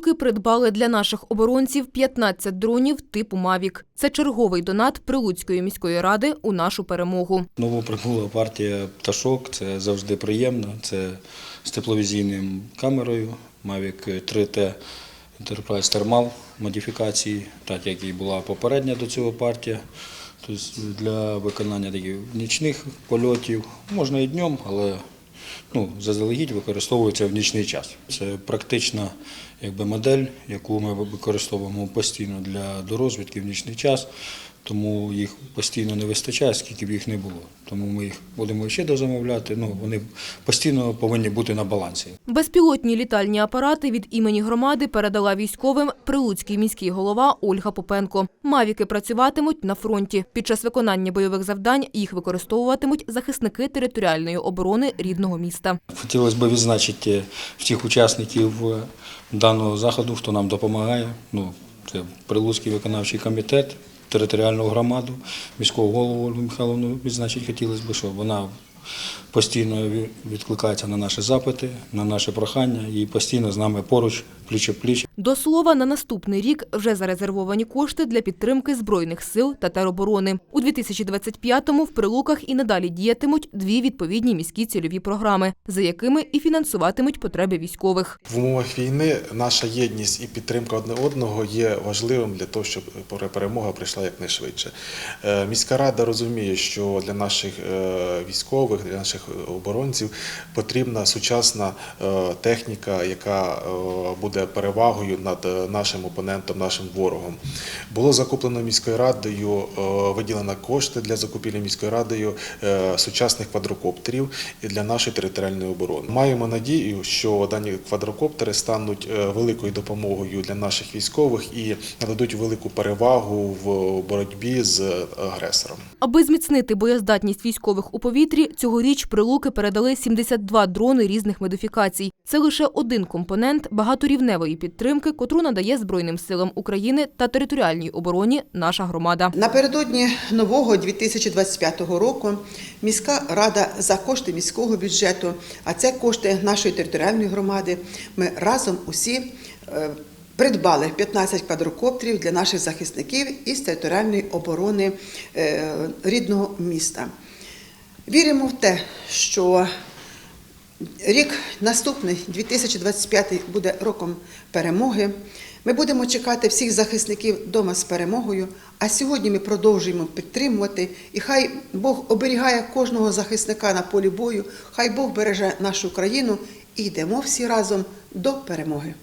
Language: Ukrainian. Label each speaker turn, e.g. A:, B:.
A: Прилуки придбали для наших оборонців 15 дронів типу «Мавік». Це черговий донат Прилуцької міської ради у нашу перемогу.
B: Новоприбула партія пташок, це завжди приємно. Це з тепловізійним камерою Mavic 3T Enterprise Thermal модифікації, так як і була попередня до цього партія. Тобто для виконання таких нічних польотів можна і днем, але ну, заздалегідь використовується в нічний час. Це практична якби, модель, яку ми використовуємо постійно для дорозвідки в нічний час, тому їх постійно не вистачає, скільки б їх не було. Тому ми їх будемо ще дозамовляти. Ну, вони постійно повинні бути на балансі.
A: Безпілотні літальні апарати від імені громади передала військовим Прилуцький міський голова Ольга Попенко. «Мавіки» працюватимуть на фронті. Під час виконання бойових завдань їх використовуватимуть захисники територіальної оборони рідного міста.
B: Хотілося б відзначити всіх учасників даного заходу, хто нам допомагає. Ну, це Прилуцький виконавчий комітет, територіальну громаду, міського голову Ольгу Михайловну відзначити хотілося б, що вона постійно відкликається на наші запити, на наші прохання і постійно з нами поруч, пліч-о-пліч.
A: До слова, на наступний рік вже зарезервовані кошти для підтримки Збройних сил та тероборони. У 2025-му в Прилуках і надалі діятимуть дві відповідні міські цільові програми, за якими і фінансуватимуть потреби військових.
C: В умовах війни наша єдність і підтримка одне одного є важливим для того, щоб перемога прийшла якнайшвидше. Е, Міська рада розуміє, що для наших е, військових, для наших оборонців потрібна сучасна е, техніка, яка е, буде перевагою над е, нашим опонентом, нашим ворогом. Було закуплено міською радою, е, виділено кошти для закупівлі міською радою е, сучасних квадрокоптерів для нашої територіальної оборони. Маємо надію, що дані квадрокоптери стануть е, великою допомогою для наших військових і нададуть велику перевагу в боротьбі з агресором.
A: Аби зміцнити боєздатність військових у повітрі, цьогоріч прилуки передали 72 дрони різних модифікацій. Це лише один компонент багаторівневої підтримки, котру надає Збройним силам України та територіальній обороні наша громада.
D: Напередодні нового 2025 року міська рада за кошти міського бюджету, а це кошти нашої територіальної громади. Ми разом усі е, придбали 15 квадрокоптерів для наших захисників із територіальної оборони е, рідного міста. Віримо в те, що Рік наступний, 2025, буде роком перемоги. Ми будемо чекати всіх захисників вдома з перемогою. А сьогодні ми продовжуємо підтримувати. І хай Бог оберігає кожного захисника на полі бою, хай Бог береже нашу країну і йдемо всі разом до перемоги.